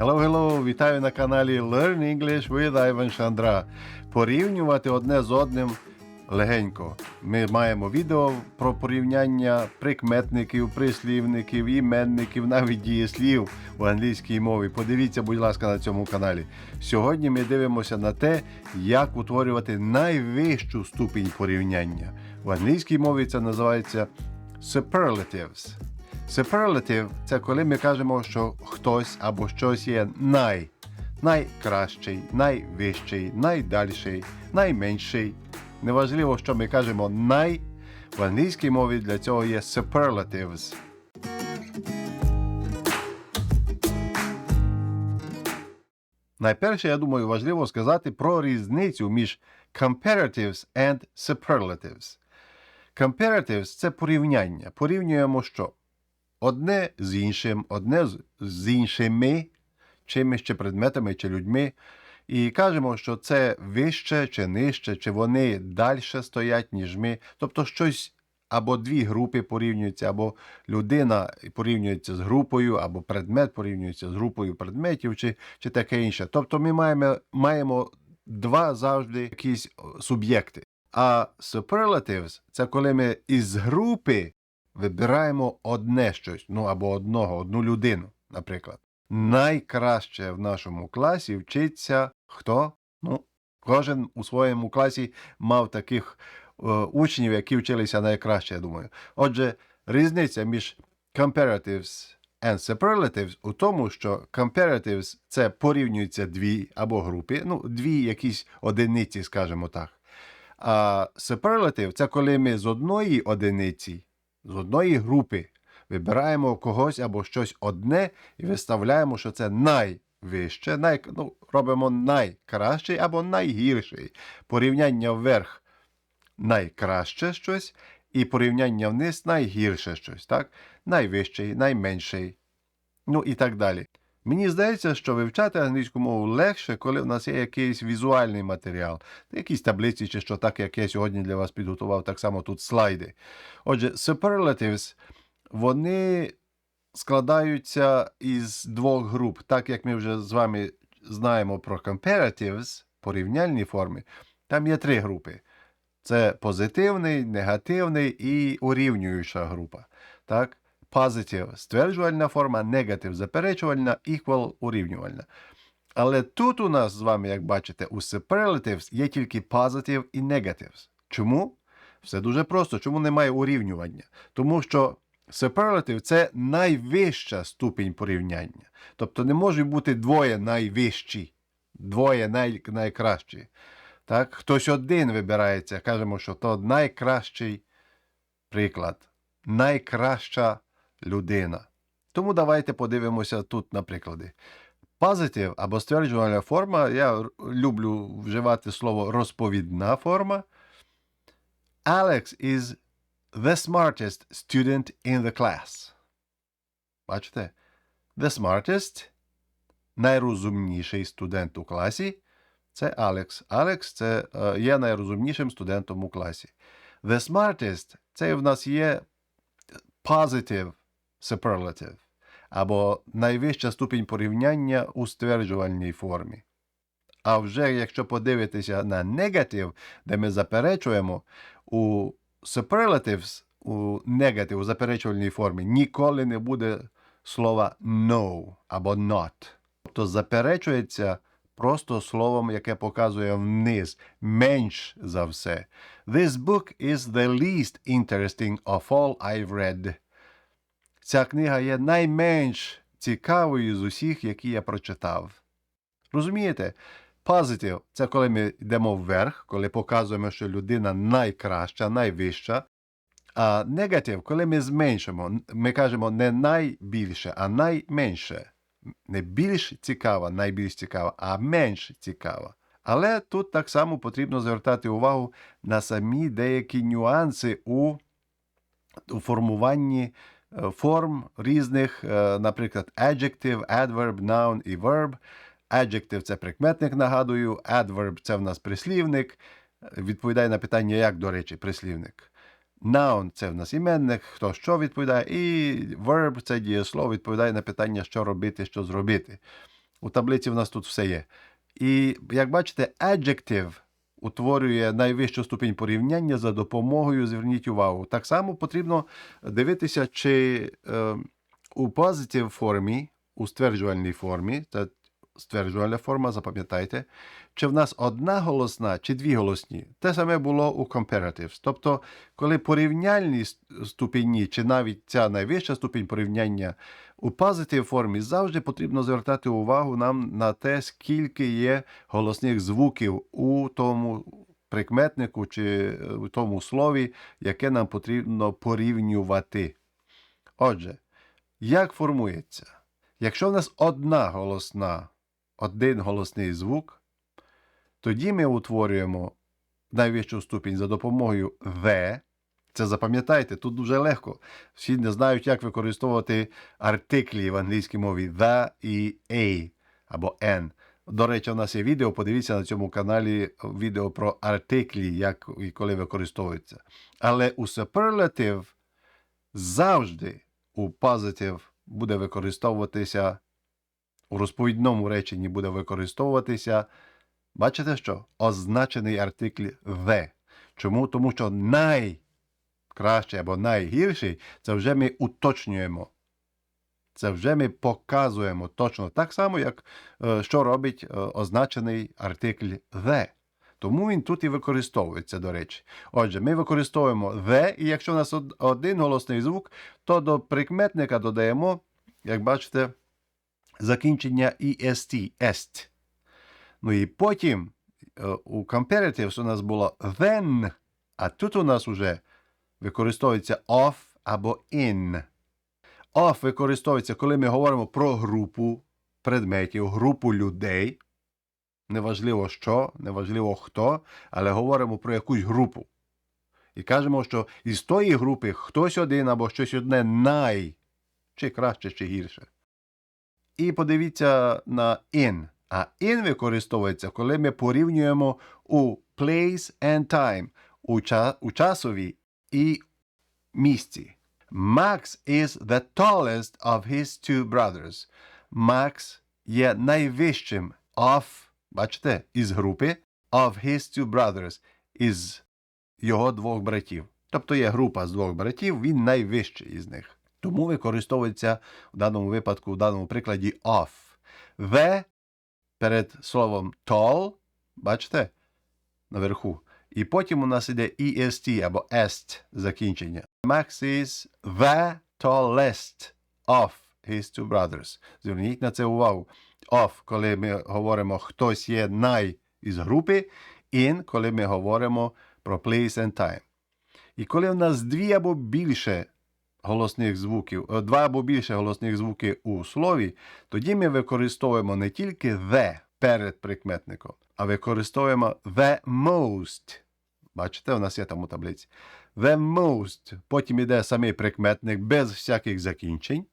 Hello, hello! Вітаю на каналі Learn English with Ivan Шандра. Порівнювати одне з одним легенько. Ми маємо відео про порівняння прикметників, прислівників, іменників, навіть дієслів у англійській мові. Подивіться, будь ласка, на цьому каналі. Сьогодні ми дивимося на те, як утворювати найвищу ступінь порівняння. В англійській мові це називається superlatives. Superlative – це коли ми кажемо, що хтось або щось є най, найкращий, найвищий, найдальший, найменший. Неважливо, що ми кажемо най, в англійській мові для цього є superlatives. Найперше, я думаю, важливо сказати про різницю між comparatives and superlatives. Comparatives – це порівняння. Порівнюємо що? Одне з іншим, одне з- іншими, чимось чи предметами, чи людьми, і кажемо, що це вище чи нижче, чи вони далі стоять, ніж ми. Тобто щось або дві групи порівнюються, або людина порівнюється з групою, або предмет порівнюється з групою предметів, чи, чи таке інше. Тобто ми маємо, маємо два завжди якісь суб'єкти. А superlatives – це коли ми із групи вибираємо одне щось, ну або одного, одну людину, наприклад. Найкраще в нашому класі вчиться хто? Ну, кожен у своєму класі мав таких е, учнів, які вчилися найкраще, я думаю. Отже, різниця між comparatives and superlatives у тому, що comparatives – це порівнюються дві або групи, ну, дві якісь одиниці, скажімо так. А superlative – це коли ми з одної одиниці, з одної групи вибираємо когось або щось одне і виставляємо, що це найвище, най, ну, робимо найкращий або найгірший. Порівняння вверх найкраще щось, і порівняння вниз найгірше щось, так? Найвищий, найменший, ну і так далі. Мені здається, що вивчати англійську мову легше, коли в нас є якийсь візуальний матеріал, якісь таблиці чи що так, як я сьогодні для вас підготував, так само тут слайди. Отже, superlatives, вони складаються із двох груп, так як ми вже з вами знаємо про comparatives, порівняльні форми, там є три групи. Це позитивний, негативний і урівнююча група. Так? Positive – стверджувальна форма, negative – заперечувальна, equal – урівнювальна. Але тут у нас з вами, як бачите, у superlatives є тільки positive і negatives. Чому? Все дуже просто. Чому немає урівнювання? Тому що superlative – це найвища ступінь порівняння. Тобто не можуть бути двоє найвищі, двоє най, найкращі. Так? Хтось один вибирається, кажемо, що то найкращий приклад, найкраща людина. Тому давайте подивимося тут на приклади. Positive або стверджувальна форма, я люблю вживати слово розповідна форма. Alex is the smartest student in the class. Бачите? The smartest найрозумніший студент у класі це Алекс. Алекс це е, є найрозумнішим студентом у класі. The smartest це в нас є positive superlative або найвища ступінь порівняння у стверджувальній формі. А вже якщо подивитися на negative, де ми заперечуємо, у superlatives, у negative, у заперечувальній формі ніколи не буде слова no або not. Тобто заперечується просто словом, яке показує вниз, менш за все. This book is the least interesting of all I've read. Ця книга є найменш цікавою з усіх, які я прочитав. Розумієте? Positive – це коли ми йдемо вверх, коли показуємо, що людина найкраща, найвища. А негатив, коли ми зменшимо, ми кажемо не найбільше, а найменше. Не більш цікава, найбільш цікава, а менш цікава. Але тут так само потрібно звертати увагу на самі деякі нюанси у, у формуванні форм різних, е, наприклад, adjective, adverb, noun і verb. Adjective – це прикметник, нагадую, adverb – це в нас прислівник. Відповідає на питання, як, до речі, прислівник. Noun – це в нас іменник, хто що відповідає, і verb – це дієслово, відповідає на питання, що робити, що зробити. У таблиці в нас тут все є. І як бачите, adjective утворює найвищу ступінь порівняння за допомогою, зверніть увагу. Так само потрібно дивитися, чи е, у позитив формі, у стверджувальній формі, це стверджувальна форма, запам'ятайте, чи в нас одна голосна, чи дві голосні. Те саме було у comparatives. Тобто, коли порівняльні ступені, чи навіть ця найвища ступінь порівняння у positive формі, завжди потрібно звертати увагу нам на те, скільки є голосних звуків у тому прикметнику чи е, у тому слові, яке нам потрібно порівнювати. Отже, як формується? Якщо в нас одна голосна, один голосний звук, тоді ми утворюємо найвищу ступінь за допомогою «the». Це запам'ятайте, тут дуже легко. Всі не знають, як використовувати артиклі в англійській мові the і a або n. До речі, у нас є відео, подивіться на цьому каналі відео про артиклі, як і коли використовуються. Але у superlative завжди у positive буде використовуватися, у розповідному реченні буде використовуватися, бачите що? Означений артикль the. Чому? Тому що найкраще або найгірший це вже ми уточнюємо. Це вже ми показуємо точно так само, як е, що робить е, означений артикль the. Тому він тут і використовується, до речі. Отже, ми використовуємо the, і якщо у нас один голосний звук, то до прикметника додаємо, як бачите, закінчення est, est. Ну і потім е, у comparatives у нас було then, а тут у нас уже використовується of або in. Of використовується, коли ми говоримо про групу предметів, групу людей. Неважливо що, неважливо хто, але говоримо про якусь групу. І кажемо, що із тої групи хтось один або щось одне най, чи краще, чи гірше. І подивіться на in. А in використовується, коли ми порівнюємо у place and time, у, ча- у часові і місці. Max is the tallest of his two brothers. Max є найвищим of, бачите, із групи of his two brothers, із його двох братів. Тобто є група з двох братів, він найвищий із них. Тому використовується в даному випадку, в даному прикладі of. The перед словом tall, бачите, наверху. І потім у нас іде est або est закінчення. Max is the tallest of his two brothers. Зверніть на це увагу. Of, коли ми говоримо хтось є най із групи, in, коли ми говоримо про place and time. І коли у нас дві або більше голосних звуків, е, два або більше голосних звуків у слові, тоді ми використовуємо не тільки the перед прикметником, а використовуємо the most. Бачите, у нас є там у таблиці. The most. Потім іде самий прикметник без всяких закінчень.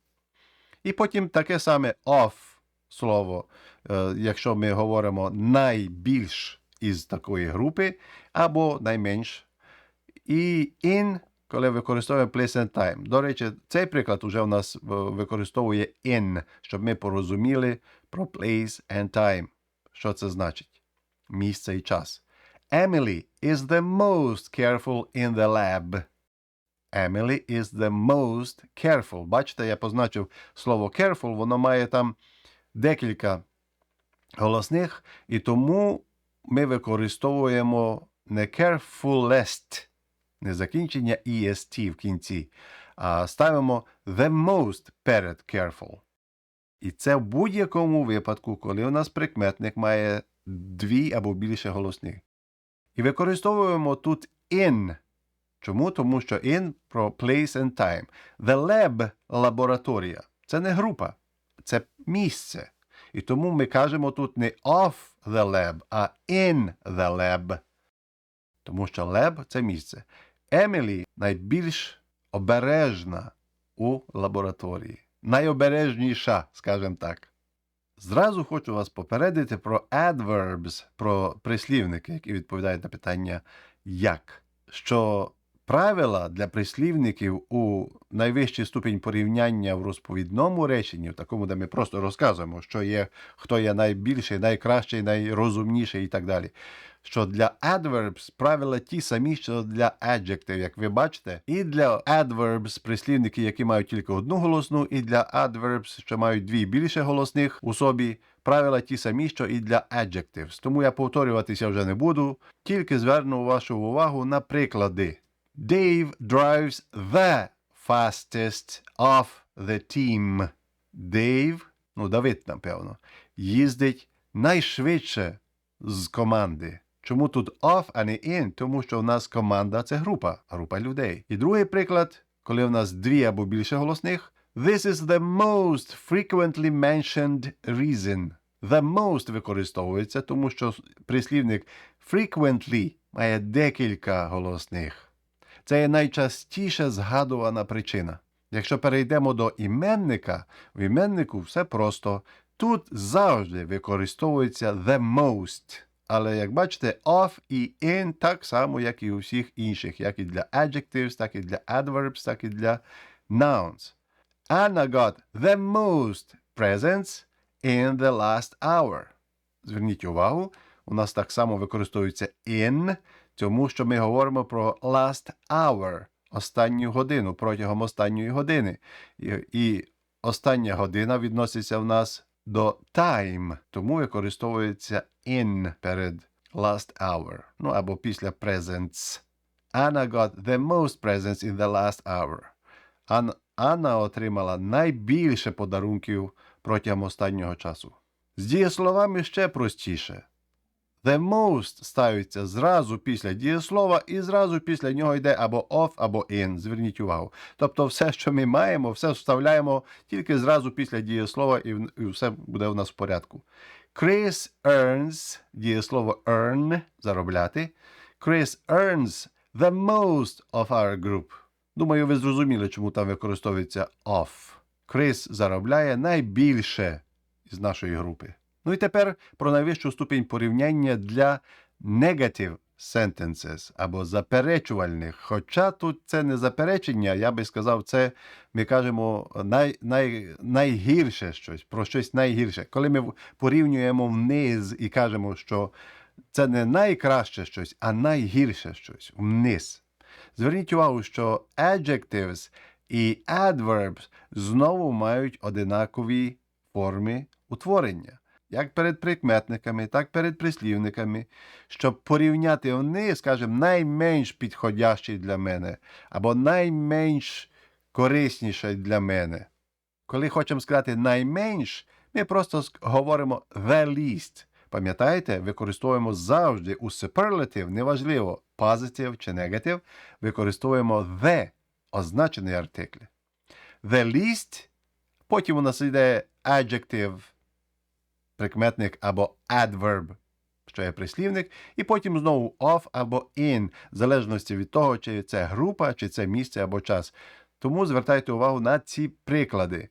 І потім таке саме of слово, е, якщо ми говоримо найбільш із такої групи, або найменш. І in, коли використовуємо place and time. До речі, цей приклад уже у нас е, використовує in, щоб ми порозуміли про place and time. Що це значить? Місце і час. Emily is the most careful in the lab. Emily is the most careful. Бачите, я позначив слово careful, воно має там декілька голосних, і тому ми використовуємо не carefulest, не закінчення est в кінці, а ставимо the most перед careful. І це в будь-якому випадку, коли у нас прикметник має дві або більше голосних. І використовуємо тут in. Чому? Тому що in про place and time. The lab лабораторія. Це не група, це місце. І тому ми кажемо тут не of the lab, а in the lab. Тому що lab – це місце. Емілі найбільш обережна у лабораторії. Найобережніша, скажімо так. Зразу хочу вас попередити про adverbs, про прислівники, які відповідають на питання як. Що Правила для прислівників у найвищий ступінь порівняння в розповідному реченні, в такому, де ми просто розказуємо, що є, хто є найбільший, найкращий, найрозумніший і так далі. Що для adverbs правила ті самі, що для adjective, як ви бачите, і для adverbs прислівники, які мають тільки одну голосну, і для adverbs, що мають дві більше голосних у собі, правила ті самі, що і для adjectives. Тому я повторюватися вже не буду, тільки зверну вашу увагу на приклади. Dave drives the fastest of the team. Dave, ну Давид, напевно, їздить найшвидше з команди. Чому тут off, а не in? Тому що в нас команда це група, група людей. І другий приклад, коли в нас дві або більше голосних. This is the most frequently mentioned reason. The most використовується, тому що прислівник frequently має декілька голосних. Це є найчастіше згадувана причина. Якщо перейдемо до іменника, в іменнику все просто. Тут завжди використовується the most. Але як бачите, of і in так само, як і у всіх інших, як і для adjectives, так і для adverbs, так і для nouns. Anna got the most presents in the last hour. Зверніть увагу, у нас так само використовується in, тому що ми говоримо про last hour, останню годину, протягом останньої години. І, і остання година відноситься в нас до time, тому використовується in перед last hour, ну або після presents. Anna got the most presents in the last hour. Ан- Анна отримала найбільше подарунків протягом останнього часу. З дієсловами ще простіше. The most ставиться зразу після дієслова і зразу після нього йде або off, або in. Зверніть увагу. Тобто все, що ми маємо, все вставляємо тільки зразу після дієслова, і, все буде у нас в порядку. Chris earns, дієслово earn заробляти. Chris earns the most of our group. Думаю, ви зрозуміли, чому там використовується off. Крис заробляє найбільше із нашої групи. Ну і тепер про найвищу ступінь порівняння для negative sentences або заперечувальних. Хоча тут це не заперечення, я би сказав, це ми кажемо най, най, найгірше щось, про щось найгірше. Коли ми порівнюємо вниз і кажемо, що це не найкраще щось, а найгірше щось вниз. Зверніть увагу, що adjectives і adverbs знову мають одинакові форми утворення. Як перед прикметниками, так перед прислівниками, щоб порівняти вони, скажімо, найменш підходящий для мене, або найменш корисніший для мене. Коли хочемо сказати найменш, ми просто говоримо the least. Пам'ятаєте, використовуємо завжди у superlative, неважливо, positive чи negative, використовуємо the, означений артикль. The least, потім у нас йде adjective, прикметник або adverb, що є прислівник, і потім знову of або in, в залежності від того, чи це група, чи це місце або час. Тому звертайте увагу на ці приклади.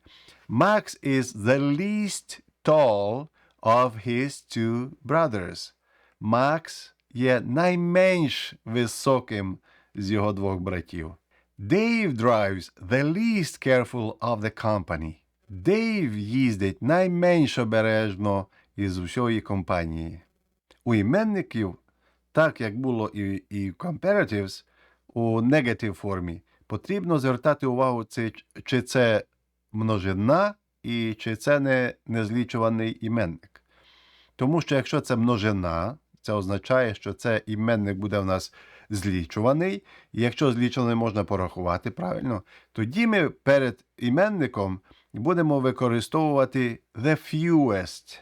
Max is the least tall of his two brothers. Макс є найменш високим з його двох братів. Dave drives the least careful of the company. Дейв їздить найменш обережно із усієї компанії. У іменників, так як було і, і comparatives, у negative формі, потрібно звертати увагу, чи це множина і чи це не незлічуваний іменник. Тому що якщо це множина, це означає, що це іменник буде в нас злічуваний. І якщо злічуваний можна порахувати правильно, тоді ми перед іменником будемо використовувати the fewest.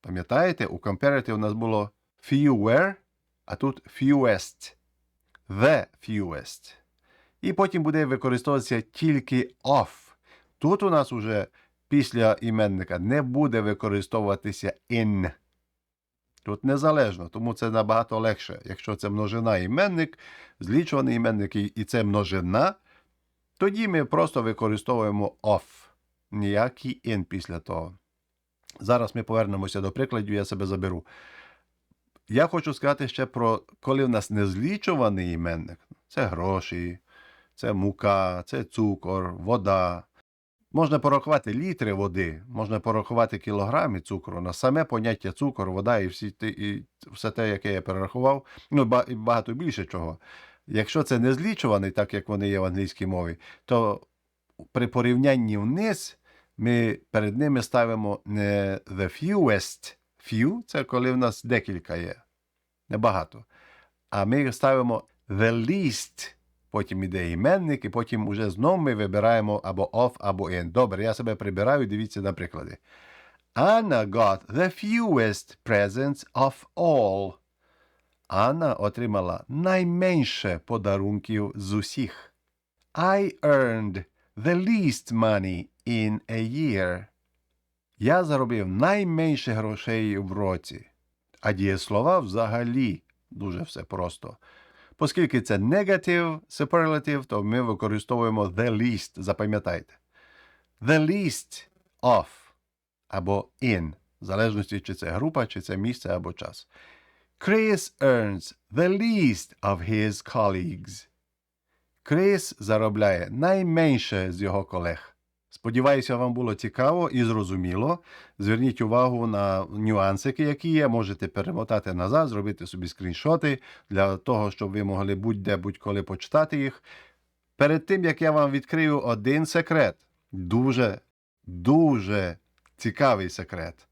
Пам'ятаєте, у comparative у нас було fewer, а тут fewest. The fewest. І потім буде використовуватися тільки of. Тут у нас уже після іменника не буде використовуватися in. Тут незалежно, тому це набагато легше. Якщо це множина іменник, злічуваний іменник і це множина, тоді ми просто використовуємо of. Ніякий in після того. Зараз ми повернемося до прикладів, я себе заберу. Я хочу сказати ще про коли в нас незлічуваний іменник. це гроші, це мука, це цукор, вода. Можна порахувати літри води, можна порахувати кілограми цукру. На саме поняття цукор, вода і, всі, і все те, яке я перерахував, ну і багато більше чого. Якщо це не злічуваний, так як вони є в англійській мові, то при порівнянні вниз ми перед ними ставимо не the fewest, few це коли в нас декілька є, небагато. А ми ставимо the least, потім іде іменник, і потім уже знову ми вибираємо або off, або in. Добре, я себе прибираю, дивіться на приклади. Anna got the fewest presents of all. Анна отримала найменше подарунків з усіх. I earned the least money in a year. Я заробив найменше грошей в році. А дієслова взагалі дуже все просто. Оскільки це негатив, superlative, то ми використовуємо the least, запам'ятайте. The least of або in, в залежності, чи це група, чи це місце або час. Chris earns the least of his colleagues. Крис заробляє найменше з його колег. Сподіваюся, вам було цікаво і зрозуміло. Зверніть увагу на нюансики, які є. Можете перемотати назад, зробити собі скріншоти для того, щоб ви могли будь-де будь-коли почитати їх. Перед тим, як я вам відкрию один секрет, дуже, дуже цікавий секрет.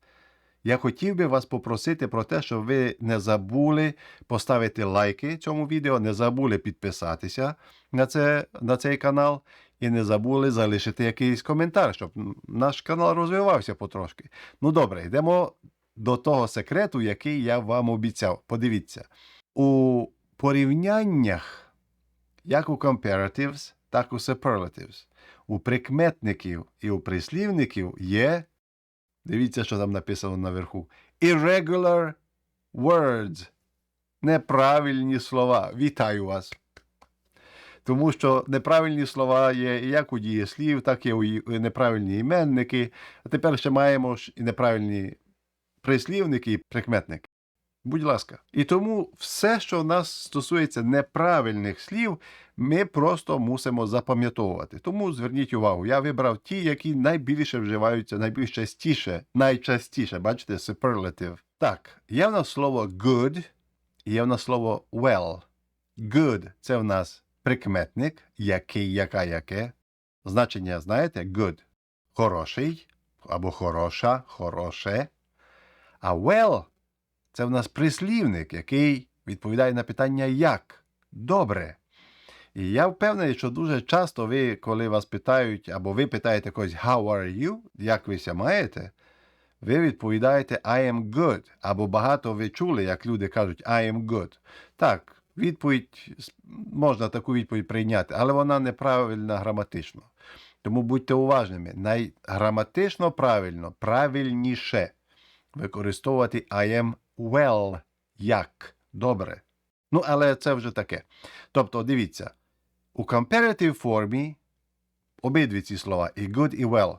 Я хотів би вас попросити про те, щоб ви не забули поставити лайки цьому відео, не забули підписатися на, це, на цей канал і не забули залишити якийсь коментар, щоб наш канал розвивався потрошки. Ну добре, йдемо до того секрету, який я вам обіцяв. Подивіться, у порівняннях, як у comparatives, так у superlatives, у прикметників і у прислівників є. Дивіться, що там написано наверху. Irregular words. Неправильні слова. Вітаю вас. Тому що неправильні слова є як у дієслів, так і у неправильні іменники. А тепер ще маємо ж і неправильні прислівники і прикметники. Будь ласка. І тому все, що в нас стосується неправильних слів, ми просто мусимо запам'ятовувати. Тому зверніть увагу, я вибрав ті, які найбільше вживаються, найбільш частіше, найчастіше, бачите, superlative. Так, є в нас слово good, і є в нас слово well. Good – це в нас прикметник, який, яка, яке. Значення, знаєте, good – хороший або хороша, хороше. А well – це в нас прислівник, який відповідає на питання як. Добре. І я впевнений, що дуже часто ви, коли вас питають, або ви питаєте когось How are you? Як ви ся маєте? Ви відповідаєте I am good. Або багато ви чули, як люди кажуть I am good. Так, відповідь можна таку відповідь прийняти, але вона неправильна граматично. Тому будьте уважними. Найграматично правильно, правильніше використовувати I am well. Як? Добре. Ну, але це вже таке. Тобто, дивіться, у comparative формі обидві ці слова, і good, і well,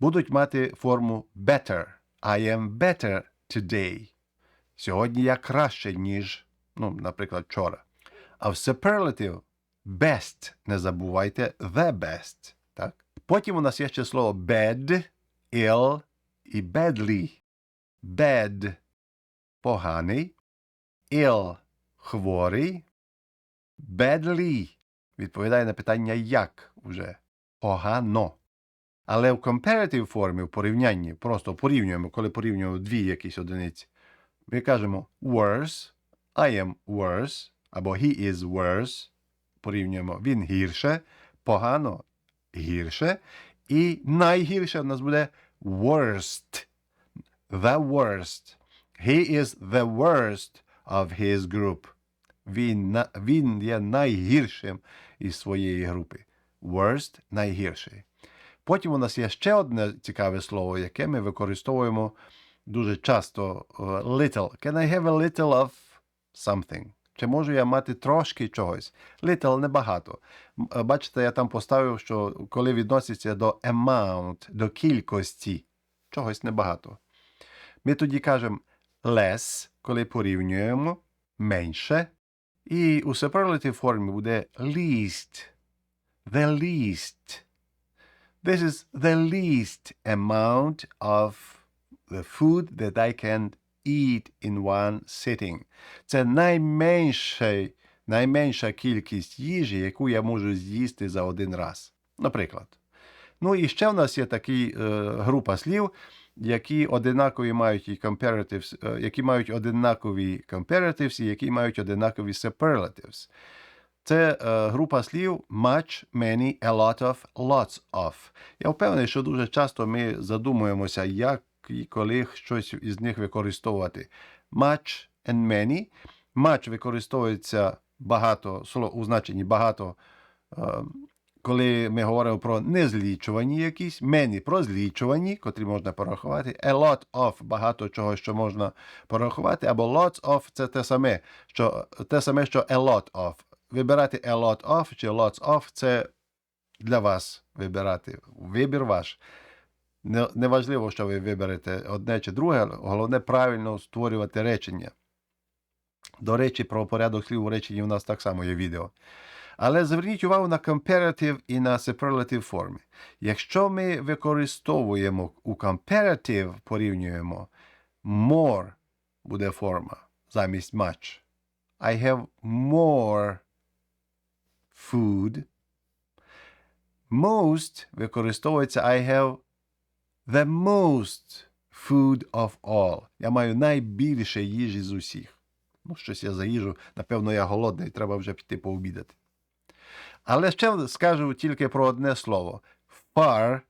будуть мати форму better. I am better today. Сьогодні я краще, ніж, ну, наприклад, вчора. А в superlative best, не забувайте, the best. Так? Потім у нас є ще слово bad, ill і badly. Bad – поганий, ill – хворий, badly відповідає на питання як уже погано. Але в comparative формі, в порівнянні, просто порівнюємо, коли порівнюємо дві якісь одиниці, ми кажемо worse, I am worse, або he is worse, порівнюємо він гірше, погано гірше, і найгірше в нас буде worst. The worst. He is the worst of his group. Він, він є найгіршим із своєї групи. Worst – найгірший. Потім у нас є ще одне цікаве слово, яке ми використовуємо дуже часто. е, Little. Can I have a little of something? Чи можу я мати трошки чогось? Little – небагато. Е, Бачите, я там поставив, що коли відноситься до amount, до кількості, чогось небагато. Ми тоді кажемо less, коли порівнюємо, менше, І у superlative формі буде least. The least. This is the least amount of the food that I can eat in one sitting. Це найменша, найменша кількість їжі, яку я можу з'їсти за один раз. Наприклад. Ну і ще в нас є такі е, група слів, які одинакові мають і comparatives, е, які мають одинакові comparatives і які мають одинакові superlatives. Це е, група слів much, many, a lot of, lots of. Я впевнений, що дуже часто ми задумуємося, як і коли щось із них використовувати. Much and many. Much використовується багато, слово у значенні багато, е, коли ми говоримо про незлічувані якісь, many про злічувані, котрі можна порахувати, a lot of багато чого, що можна порахувати, або lots of це те саме, що, те саме, що a lot of. Вибирати a lot of чи lots of це для вас вибирати. Вибір ваш. Не- Неважливо, що ви виберете одне чи друге, головне правильно створювати речення. До речі, про порядок слів у реченні у нас так само є відео. Але зверніть увагу на comparative і на superlative форми. Якщо ми використовуємо у comparative, порівнюємо more буде форма замість much. I have more food. Most використовується I have the most food of all. Я маю найбільше їжі з усіх. Ну, щось я за їжу, напевно, я голодний, треба вже піти пообідати. Але ще скажу тільки про одне слово: far.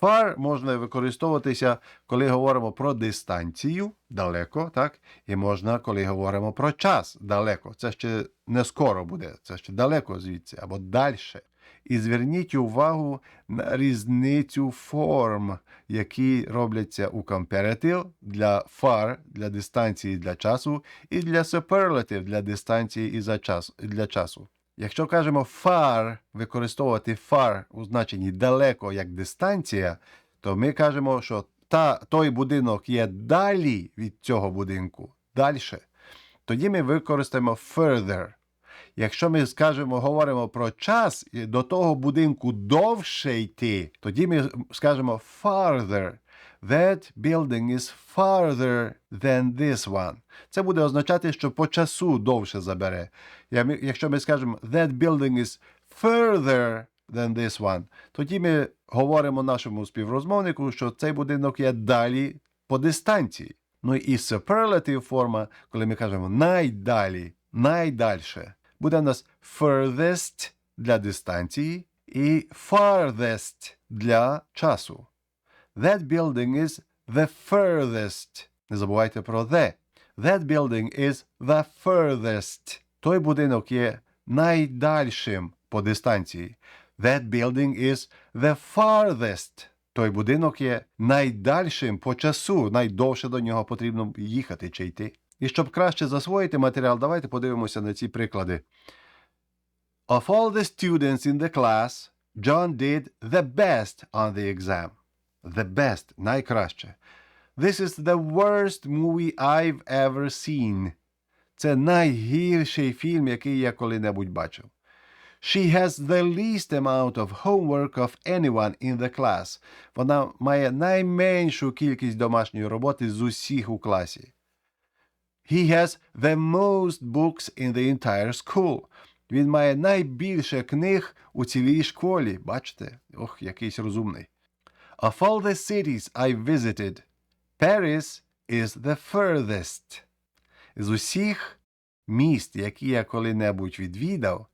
Far можна використовуватися, коли говоримо про дистанцію далеко, так? І можна, коли говоримо про час далеко. Це ще не скоро буде, це ще далеко звідси або далі. І зверніть увагу на різницю форм, які робляться у comparative для far, для дистанції для часу, і для superlative для дистанції і за час, для часу. Якщо кажемо far, використовувати far у значенні далеко як дистанція, то ми кажемо, що та, той будинок є далі від цього будинку, далі. Тоді ми використаємо further. Якщо ми скажемо, говоримо про час до того будинку довше йти, тоді ми скажемо farther. That building is farther than this one. Це буде означати, що по часу довше забере. Якщо ми скажемо that building is further than this one, тоді ми говоримо нашому співрозмовнику, що цей будинок є далі по дистанції. Ну і superlative форма, коли ми кажемо найдалі, найдальше, буде у нас furthest для дистанції і farthest для часу. That building is the furthest. Не забувайте про the. That building is the furthest. Той будинок є найдальшим по дистанції. That building is the farthest. Той будинок є найдальшим по часу, найдовше до нього потрібно їхати чи йти. І щоб краще засвоїти матеріал, давайте подивимося на ці приклади. Of all the students in the class, John did the best on the exam. The best, найкраще. This is the worst movie I've ever seen. Це найгірший фільм, який я коли-небудь бачив. She has the least amount of homework of anyone in the class. Вона має найменшу кількість домашньої роботи з усіх у класі. He has the most books in the entire school. Він має найбільше книг у цілій школі. Бачите? Ох, якийсь розумний. Of all the cities I visited, Paris is the furthest. З усіх міст, які я коли-небудь відвідав,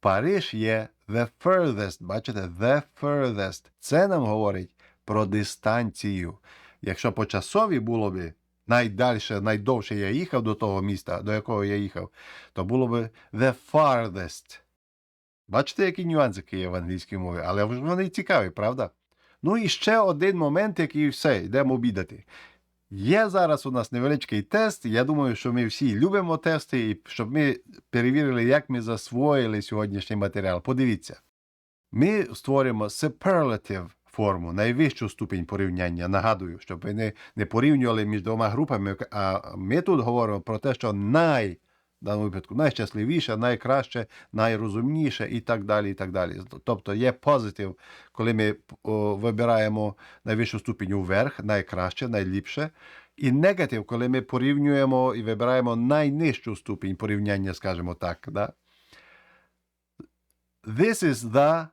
Париж є the furthest. Бачите, the furthest. Це нам говорить про дистанцію. Якщо по часові було б найдальше, найдовше я їхав до того міста, до якого я їхав, то було б the farthest. Бачите, які нюансики є в англійській мові, але вони цікаві, правда? Ну і ще один момент, який все, йдемо обідати. Є зараз у нас невеличкий тест. Я думаю, що ми всі любимо тести, і щоб ми перевірили, як ми засвоїли сьогоднішній матеріал. Подивіться. Ми створюємо superlative форму, найвищу ступінь порівняння. Нагадую, щоб ви не, не порівнювали між двома групами, а ми тут говоримо про те, що най, в даному випадку найщасливіше, найкраще, найрозумніше і так далі. і так далі. Тобто є позитив, коли ми о, вибираємо найвищу ступінь вверх, найкраще, найліпше. І негатив, коли ми порівнюємо і вибираємо найнижчу ступінь порівняння, скажімо так. Да? This is the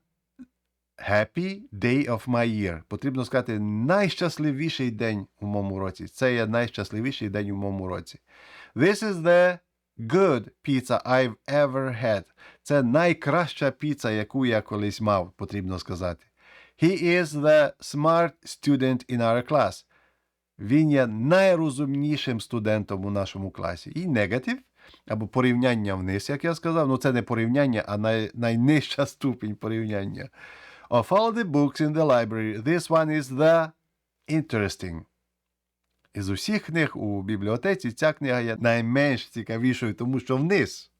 happy day of my year. Потрібно сказати найщасливіший день у моєму році. Це є найщасливіший день у моєму році. This is the good pizza I've ever had. Це найкраща піца, яку я колись мав, потрібно сказати. He is the smart student in our class. Він є найрозумнішим студентом у нашому класі. І негатив, або порівняння вниз, як я сказав, ну це не порівняння, а най, найнижча ступінь порівняння. Of all the books in the library, this one is the interesting. Із усіх книг у бібліотеці ця книга є найменш цікавішою, тому що вниз.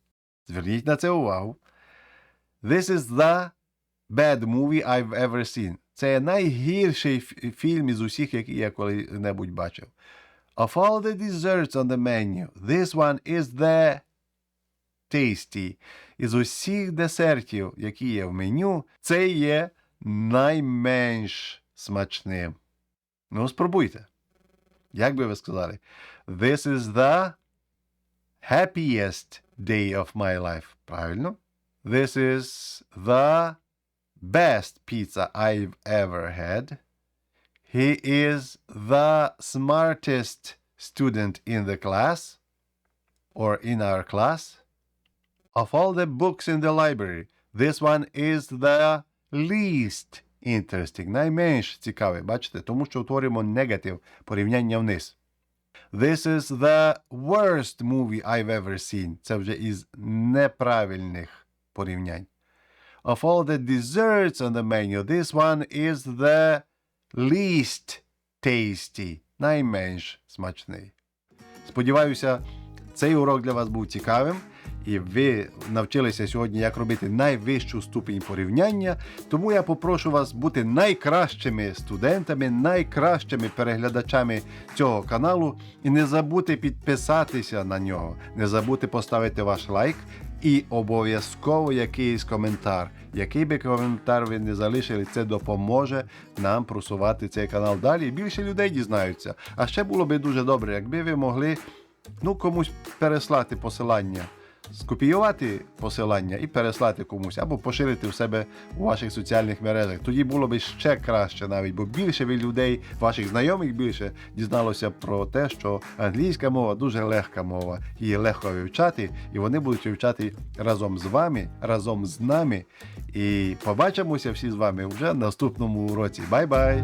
Зверніть на це увагу. This is the bad movie I've ever seen. Це найгірший фільм із усіх, які я коли-небудь бачив. Of all the desserts on the menu, this one is the tasty. Із усіх десертів, які є в меню, це є найменш смачним. Ну, спробуйте. Як би ви сказали? This is the happiest day of my life. Правильно? This is the best pizza I've ever had. He is the smartest student in the class or in our class. Of all the books in the library, this one is the least interesting. Найменш цікавий, бачите, тому що утворюємо негатив порівняння вниз. This is the worst movie I've ever seen. Це вже із неправильних порівнянь. Of all the desserts on the menu, this one is the least tasty. Найменш смачний. Сподіваюся, цей урок для вас був цікавим, і ви навчилися сьогодні, як робити найвищу ступінь порівняння. Тому я попрошу вас бути найкращими студентами, найкращими переглядачами цього каналу. І не забудьте підписатися на нього, не забудьте поставити ваш лайк і обов'язково якийсь коментар. Який би коментар ви не залишили, це допоможе нам просувати цей канал далі. Більше людей дізнаються. А ще було би дуже добре, якби ви могли ну, комусь переслати посилання, скопіювати посилання і переслати комусь, або поширити в себе у ваших соціальних мережах. Тоді було б ще краще навіть, бо більше ви людей, ваших знайомих більше дізналося про те, що англійська мова дуже легка мова, її легко вивчати, і вони будуть вивчати разом з вами, разом з нами. І побачимося всі з вами вже в наступному уроці. Бай-бай!